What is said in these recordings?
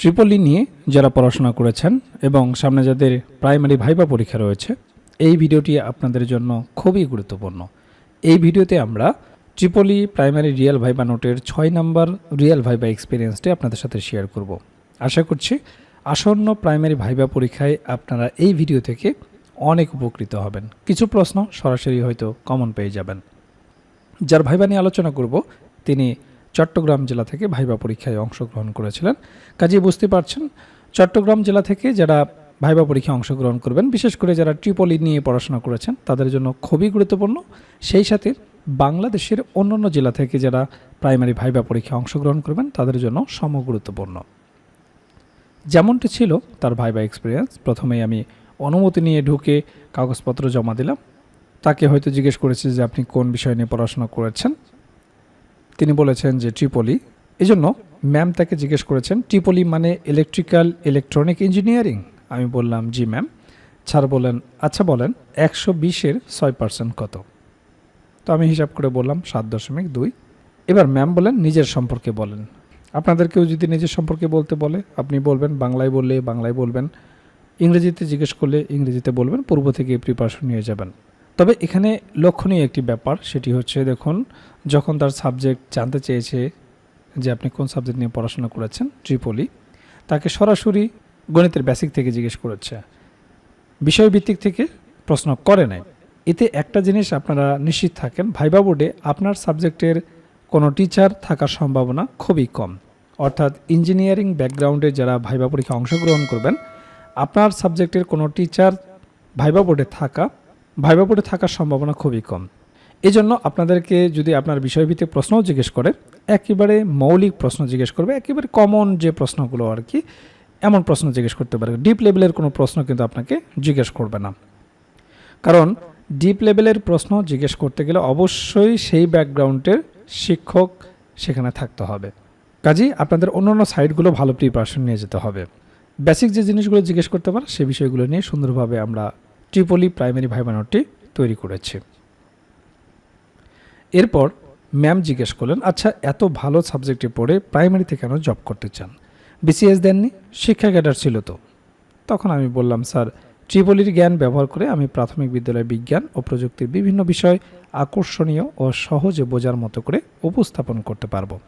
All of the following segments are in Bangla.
ট্রিপলি নিয়ে যারা পড়াশোনা করেছেন এবং সামনে যাদের প্রাইমারি ভাইবা পরীক্ষা রয়েছে, এই ভিডিওটি আপনাদের জন্য খুবই গুরুত্বপূর্ণ। এই ভিডিওতে আমরা ট্রিপলি প্রাইমারি রিয়েল ভাইবা নোটের ছয় নম্বর রিয়েল ভাইবা এক্সপিরিয়েন্সটি আপনাদের সাথে শেয়ার করব। আশা করছি আসন্ন প্রাইমারি ভাইবা পরীক্ষায় আপনারা এই ভিডিও থেকে অনেক উপকৃত হবেন। কিছু প্রশ্ন সরাসরি হয়তো কমন পেয়ে যাবেন। যার ভাইবা নিয়ে আলোচনা করব, তিনি চট্টগ্রাম জেলা থেকে ভাইবা পরীক্ষায় অংশগ্রহণ করেছিলেন। কাজে বুঝতে পারছেন, চট্টগ্রাম জেলা থেকে যারা ভাইবা পরীক্ষায় অংশগ্রহণ করবেন, বিশেষ করে যারা ট্রিপল ট্রিপলি নিয়ে পড়াশোনা করেছেন, তাদের জন্য খুবই গুরুত্বপূর্ণ। সেই সাথে বাংলাদেশের অন্যান্য জেলা থেকে যারা প্রাইমারি ভাইবা পরীক্ষায় অংশগ্রহণ করবেন, তাদের জন্য সম গুরুত্বপূর্ণ যেমনটি ছিল তার ভাইবা এক্সপিরিয়েন্স প্রথমেই আমি অনুমতি নিয়ে ঢুকে কাগজপত্র জমা দিলাম। তাকে হয়তো জিজ্ঞেস করেছি যে, আপনি কোন বিষয় নিয়ে পড়াশোনা করেছেন? তিনি বলেছেন যে ট্রিপলি। এই জন্য ম্যাম তাকে জিজ্ঞেস করেছেন, ট্রিপলি মানে ইলেকট্রিক্যাল ইলেকট্রনিক ইঞ্জিনিয়ারিং আমি বললাম, জি ম্যাম। স্যার বলেন আচ্ছা বলেন, একশো বিশের ছয় পার্সেন্ট কত? তো আমি হিসাব করে বললাম, সাত দশমিক দুই। এবার ম্যাম বলেন, নিজের সম্পর্কে বলেন। আপনাদেরকেও যদি নিজের সম্পর্কে বলতে বলে, আপনি বলবেন, বাংলায় বললে বাংলায় বলবেন। ইংরেজিতে জিজ্ঞেস করলে ইংরেজিতে বলবেন, পূর্ব থেকে প্রিপারেশন নিয়ে যাবেন। তবে এখানে লক্ষণীয় একটি ব্যাপার, সেটি হচ্ছে দেখুন, যখন তার সাবজেক্ট জানতে চেয়েছে যে আপনি কোন সাবজেক্ট নিয়ে পড়াশোনা করেছেন ট্রিপলি তাকে সরাসরি গণিতের বেসিক থেকে জিজ্ঞেস করেছে। বিষয়ভিত্তিক থেকে প্রশ্ন করে নাই। এতে একটা জিনিস আপনারা নিশ্চিত থাকেন, ভাইবা বোর্ডে আপনার সাবজেক্টের কোনো টিচার থাকার সম্ভাবনা খুবই কম। অর্থাৎ ইঞ্জিনিয়ারিং ব্যাকগ্রাউন্ডে যারা ভাইবা পরীক্ষা অংশগ্রহণ করবেন, আপনার সাবজেক্টের কোনো টিচার ভাইবা বোর্ডে থাকা ভাইবা বোর্ডে থাকার সম্ভাবনা খুবই কম। এই জন্য আপনাদেরকে যদি আপনার বিষয়ভিত্তিক প্রশ্নও জিজ্ঞেস করে, একেবারে মৌলিক প্রশ্ন জিজ্ঞেস করবে, একেবারে কমন যে প্রশ্নগুলো আর কি, এমন প্রশ্ন জিজ্ঞেস করতে পারে ডিপ লেভেলের কোনো প্রশ্ন কিন্তু আপনাকে জিজ্ঞেস করবে না। কারণ ডিপ লেভেলের প্রশ্ন জিজ্ঞেস করতে গেলে অবশ্যই সেই ব্যাকগ্রাউন্ডের শিক্ষক সেখানে থাকতে হবে। কাজেই আপনাদের অন্যান্য সাইটগুলো ভালো প্রিপারেশন নিয়ে যেতে হবে। বেসিক যে জিনিসগুলো জিজ্ঞেস করতে পারে, সে বিষয়গুলো নিয়ে সুন্দরভাবে আমরা ট্রিপলি প্রাইমারি ভাইবানোটি তৈরি করেছে। এরপর ম্যাম জিজ্ঞেস করলেন আচ্ছা এত ভালো সাবজেক্টে পড়ে প্রাইমারিতে কেন জব করতে চান? বিসিএস দেননি, শিক্ষা ক্যাডার ছিল তো। তখন আমি বললাম, স্যার, ট্রিপলির জ্ঞান ব্যবহার করে আমি প্রাথমিক বিদ্যালয় বিজ্ঞান ও প্রযুক্তির বিভিন্ন বিষয় আকর্ষণীয় ও সহজে বোঝার মতো করে উপস্থাপন করতে পারব।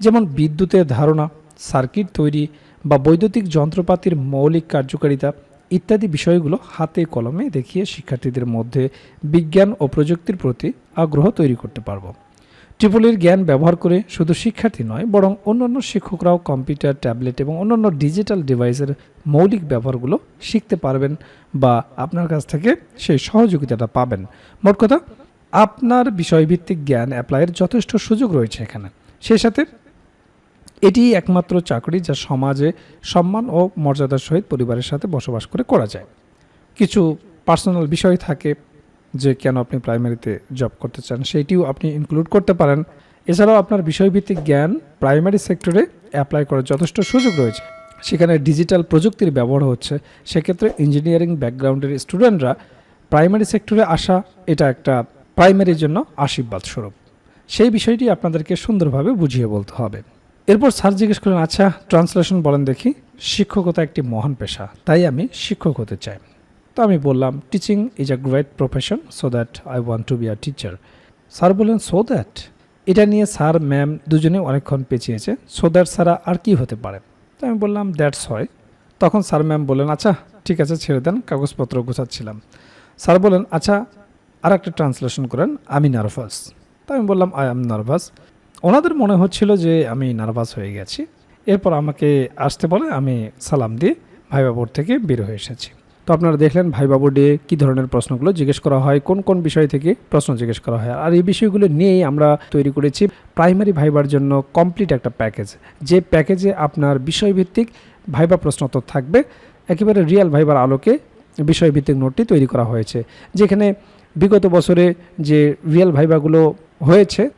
যেমন বিদ্যুতের ধারণা, সার্কিট তৈরি বা বৈদ্যুতিক যন্ত্রপাতির মৌলিক কার্যকারিতা ইত্যাদি বিষয়গুলো হাতে কলমে দেখিয়ে শিক্ষার্থীদের মধ্যে বিজ্ঞান ও প্রযুক্তির প্রতি আগ্রহ তৈরি করতে পারব। ট্রিপলির জ্ঞান ব্যবহার করে শুধু শিক্ষার্থী নয়, বরং অন্যান্য শিক্ষকরাও কম্পিউটার, ট্যাবলেট এবং অন্যান্য ডিজিটাল ডিভাইসের মৌলিক ব্যবহারগুলো শিখতে পারবেন বা আপনার কাছ থেকে সেই সহযোগিতাটা পাবেন। মোট কথা, আপনার বিষয়ভিত্তিক জ্ঞান অ্যাপ্লাইয়ের যথেষ্ট সুযোগ রয়েছে এখানে। সেই সাথে এটি একমাত্র চাকরি যা সমাজে সম্মান ও মর্যাদার সহিত পরিবারের সাথে বসবাস করে করা যায়। কিছু পার্সোনাল বিষয় থাকে যে কেন আপনি প্রাইমারিতে জব করতে চান, সেইটিও আপনি ইনক্লুড করতে পারেন। এছাড়াও আপনার বিষয়ভিত্তিক জ্ঞান প্রাইমারি সেক্টরে অ্যাপ্লাই করার যথেষ্ট সুযোগ রয়েছে। সেখানে ডিজিটাল প্রযুক্তির ব্যবহার হচ্ছে। সেক্ষেত্রে ইঞ্জিনিয়ারিং ব্যাকগ্রাউন্ডের স্টুডেন্টরা প্রাইমারি সেক্টরে আসা, এটা একটা প্রাইমারির জন্য আশীর্বাদ স্বরূপ সেই বিষয়টি আপনাদেরকে সুন্দরভাবে বুঝিয়ে বলতে হবে। এরপর স্যার জিজ্ঞেস করলেন আচ্ছা ট্রান্সলেশন বলেন দেখি। শিক্ষকতা একটি মহান পেশা, তাই আমি শিক্ষক হতে চাই। তো আমি বললাম teaching is a great profession so that I want to be a teacher sir বললেন সো দ্যাট এটা নিয়ে স্যার, ম্যাম দুজনে অনেকক্ষণ পেঁচিয়েছে সো দ্যাট ছাড়া আর কি হতে পারে? তো আমি বললাম দ্যাটস হয় তখন স্যার, ম্যাম বললেন আচ্ছা ঠিক আছে, ছেড়ে দেন, কাগজপত্র গোছাচ্ছিলাম। স্যার বলেন আচ্ছা আর একটা ট্রান্সলেশন করেন, আমি নার্ভাস। তো আমি বললাম আই এম নার্ভাস ওনাদের মনে হচ্ছিল যে আমি নার্ভাস হয়ে গেছি। এরপর আমাকে আসতে বলে, আমি সালাম দিয়ে ভাইবা বোর্ড থেকে বের হয়ে এসেছি। তো আপনারা দেখলেন ভাইবা বোর্ডে কী ধরনের প্রশ্নগুলো জিজ্ঞেস করা হয়, কোন কোন বিষয় থেকে প্রশ্ন জিজ্ঞেস করা হয়। আর এই বিষয়গুলো নিয়েই আমরা তৈরি করেছি প্রাইমারি ভাইবার জন্য কমপ্লিট একটা প্যাকেজ। যে প্যাকেজে আপনার বিষয়ভিত্তিক ভাইবা প্রশ্ন তো থাকবে, একেবারে রিয়েল ভাইবার আলোকে বিষয়ভিত্তিক নোটটি তৈরি করা হয়েছে। যেখানে বিগত বছরে যে রিয়েল ভাইবাগুলো হয়েছে